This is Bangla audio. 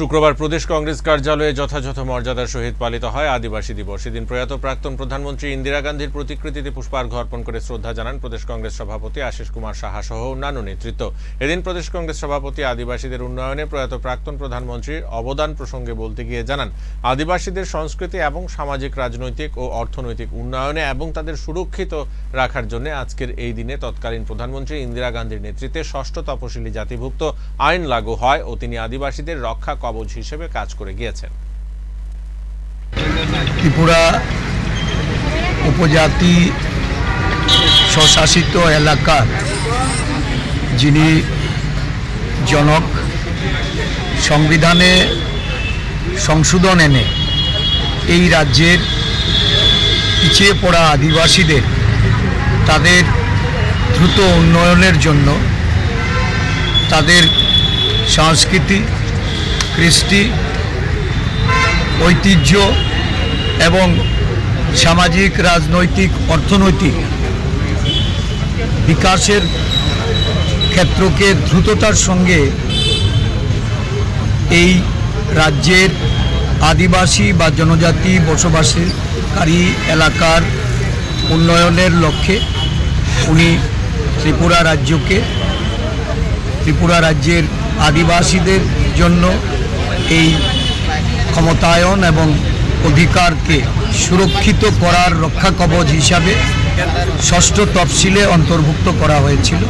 শুক্রবার প্রদেশ কংগ্রেস কার্যালয়ে যথাযথ মর্যাদার সহিত পালিত হয় আদিবাসী দিবস। এদিন প্রয়াত প্রাক্তন প্রধানমন্ত্রী ইন্দিরা গান্ধীর প্রতিকৃতিতে পুষ্পার্ঘ অর্পণ করে শ্রদ্ধা জানান প্রদেশ কংগ্রেস সভাপতি আশিস কুমার সাহা সহ অন্যান্য নেতৃত্ব। এদিন প্রদেশ কংগ্রেস সভাপতি আদিবাসীদের উন্নয়নে প্রয়াত প্রাক্তন প্রধানমন্ত্রীর অবদান প্রসঙ্গে বলতে গিয়ে জানান, আদিবাসীদের সংস্কৃতি এবং সামাজিক, রাজনৈতিক ও অর্থনৈতিক উন্নয়নে এবং তাদের সুরক্ষিত রাখার জন্য আজকের এই দিনে তৎকালীন প্রধানমন্ত্রী ইন্দিরা গান্ধীর নেতৃত্বে ষষ্ঠ তপশিলি জাতিভুক্ত আইন লাগু হয় ও তিনি আদিবাসীদের রক্ষা কবচ হিসেবে কাজ করে গিয়েছেন। ত্রিপুরা উপজাতি স্বশাসিত এলাকার যিনি জনক সংবিধানে সংশোধন এনে এই রাজ্যের পিছিয়ে পড়া আদিবাসীদের তাদের দ্রুত উন্নয়নের জন্য তাদের সংস্কৃতি কৃষ্টি, ঐতিহ্য এবং সামাজিক, রাজনৈতিক, অর্থনৈতিক বিকাশের ক্ষেত্রকে দ্রুততার সঙ্গে এই রাজ্যের আদিবাসী বা জনজাতি বসবাসকারী এলাকার উন্নয়নের লক্ষ্যে উনি ত্রিপুরা রাজ্যকে, ত্রিপুরা রাজ্যের আদিবাসীদের জন্য এই ক্ষমতায়ন এবং অধিকারকে সুরক্ষিত করার রক্ষা কবচ হিসাবে ষষ্ঠ তফসিলে অন্তর্ভুক্ত করা হয়েছিল।